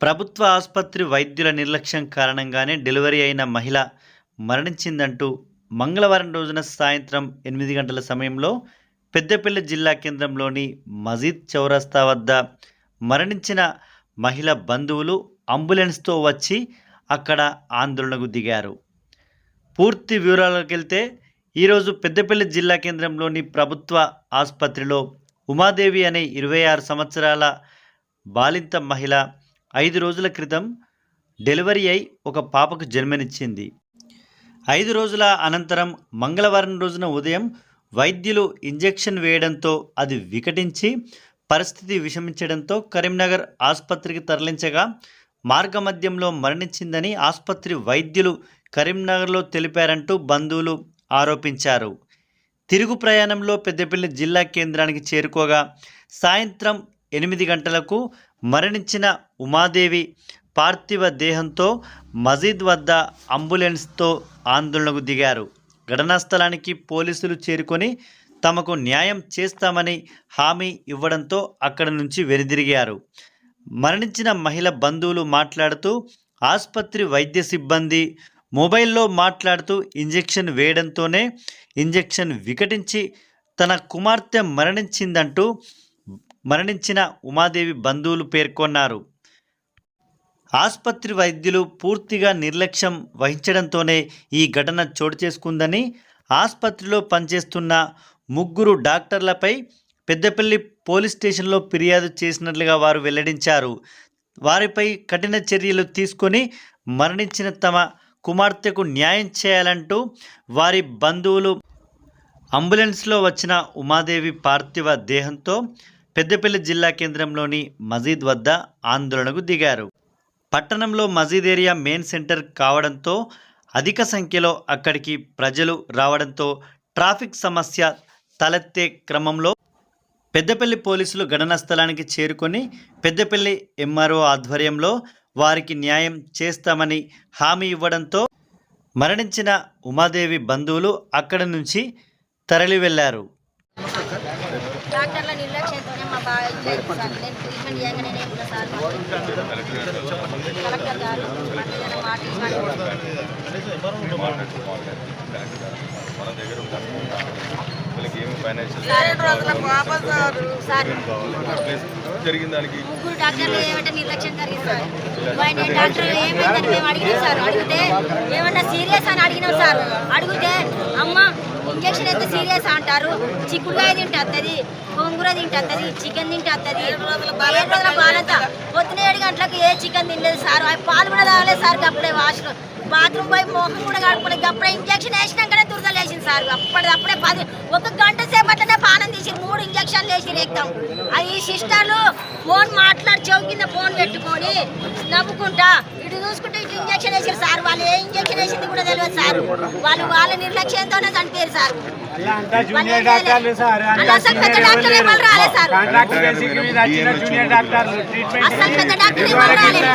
ప్రభుత్వ ఆసుపత్రి వైద్యుల నిర్లక్ష్యం కారణంగానే డెలివరీ అయిన మహిళ మరణించిందంటూ మంగళవారం రోజున సాయంత్రం ఎనిమిది గంటల సమయంలో పెద్దపల్లి జిల్లా కేంద్రంలోని మజీద్ చౌరస్తా వద్ద మరణించిన మహిళ బంధువులు అంబులెన్స్తో వచ్చి అక్కడ ఆందోళనకు దిగారు. పూర్తి వివరాలకు వెళ్తే ఈరోజు పెద్దపల్లి జిల్లా కేంద్రంలోని ప్రభుత్వ ఆసుపత్రిలో ఉమాదేవి అనే ఇరవై ఆరు సంవత్సరాల బాలింత మహిళ ఐదు రోజుల క్రితం డెలివరీ అయి ఒక పాపకు జన్మనిచ్చింది. ఐదు రోజుల అనంతరం మంగళవారం రోజున ఉదయం వైద్యులు ఇంజెక్షన్ వేయడంతో అది వికటించి పరిస్థితి విషమించడంతో కరీంనగర్ ఆసుపత్రికి తరలించగా మార్గమధ్యంలో మరణించిందని ఆసుపత్రి వైద్యులు కరీంనగర్లో తెలిపారంటూ బంధువులు ఆరోపించారు. తిరుగు ప్రయాణంలో పెద్దపల్లి జిల్లా కేంద్రానికి చేరుకోగా సాయంత్రం ఎనిమిది గంటలకు మరణించిన ఉమాదేవి పార్థివ దేహంతో మజీద్ వద్ద అంబులెన్స్తో ఆందోళనకు దిగారు. ఘటనా స్థలానికి పోలీసులు చేరుకొని తమకు న్యాయం చేస్తామని హామీ ఇవ్వడంతో అక్కడి నుంచి వెనుదిరిగారు. మరణించిన మహిళ బంధువులు మాట్లాడుతూ ఆసుపత్రి వైద్య సిబ్బంది మొబైల్లో మాట్లాడుతూ ఇంజెక్షన్ వేయడంతోనే ఇంజెక్షన్ వికటించి తన కుమార్తె మరణించిందంటూ మరణించిన ఉమాదేవి బంధువులు పేర్కొన్నారు. ఆసుపత్రి వైద్యులు పూర్తిగా నిర్లక్ష్యం వహించడంతోనే ఈ ఘటన చోటు చేసుకుందని ఆసుపత్రిలో పనిచేస్తున్న ముగ్గురు డాక్టర్లపై పెద్దపల్లి పోలీస్ స్టేషన్లో ఫిర్యాదు చేసినట్లుగా వారు వెల్లడించారు. వారిపై కఠిన చర్యలు తీసుకొని మరణించిన తమ కుమార్తెకు న్యాయం చేయాలంటూ వారి బంధువులు అంబులెన్స్లో వచ్చిన ఉమాదేవి పార్థివ దేహంతో పెద్దపల్లి జిల్లా కేంద్రంలోని మజీద్ వద్ద ఆందోళనకు దిగారు. పట్టణంలో మజీద్ ఏరియా మెయిన్ సెంటర్ కావడంతో అధిక సంఖ్యలో అక్కడికి ప్రజలు రావడంతో ట్రాఫిక్ సమస్య తలెత్తే క్రమంలో పెద్దపల్లి పోలీసులు ఘటనా స్థలానికి చేరుకొని పెద్దపల్లి ఎంఆర్ఓ ఆధ్వర్యంలో వారికి న్యాయం చేస్తామని హామీ ఇవ్వడంతో మరణించిన ఉమాదేవి బంధువులు అక్కడి నుంచి తరలి వెళ్ళారు డాక్టర్ల మా బాగా సార్ నేను ట్రీట్మెంట్ చేయగా సార్ కలెక్టర్ గారు మాట జరిగిన దానికి ముగ్గురు డాక్టర్లు ఏమంటే నిర్లక్ష్యం జరిగింది సార్. డాక్టర్ ఏమైందని మేము అడిగినాం సార్ అడిగితే ఏమన్నా సీరియస్ అని అడిగినాం సార్. అడిగితే అమ్మ ఇంజక్షన్ అయితే సీరియస్ అంటారు? చిక్కుడుకాయ తింటే వస్తుంది గోంగూర తింటే వస్తుంది చికెన్ తింటే వస్తుంది ఏడు రోజుల బాలంత పొద్దున ఏడు గంటలకు ఏ చికెన్ తినలేదు సార్. అవి పాలు కూడా తాగలేదు సార్ అప్పుడే వాష్లో బాత్రూమ్ పోయి మొహం కూడా కడుపులేదు అప్పుడే ఇంజక్షన్ వేసినాకనే దుర్గ సార్ అప్పటి అప్పుడే పది ఒక గంట సేపట్లనే పానం తీసి మూడు ఇంజక్షన్లు వేసి రేక్తాం. ఈ సిస్టర్లు ఫోన్ మాట్లాడి చెవు కింద ఫోన్ పెట్టుకొని నవ్వుకుంటా ఇటు చూసుకుంటే ఇటు ఇంజక్షన్ వేసారు సార్ వాళ్ళు ఏ ఇంజక్షన్ వేసింది కూడా తెలియదు సార్. వాళ్ళు వాళ్ళ నిర్లక్ష్యంతోనే చనిపోయారు సార్. అసలు పెద్ద డాక్టర్లు ఎవరు రాలేదు సార్. అసలు పెద్ద ఎవరు రాలేదు.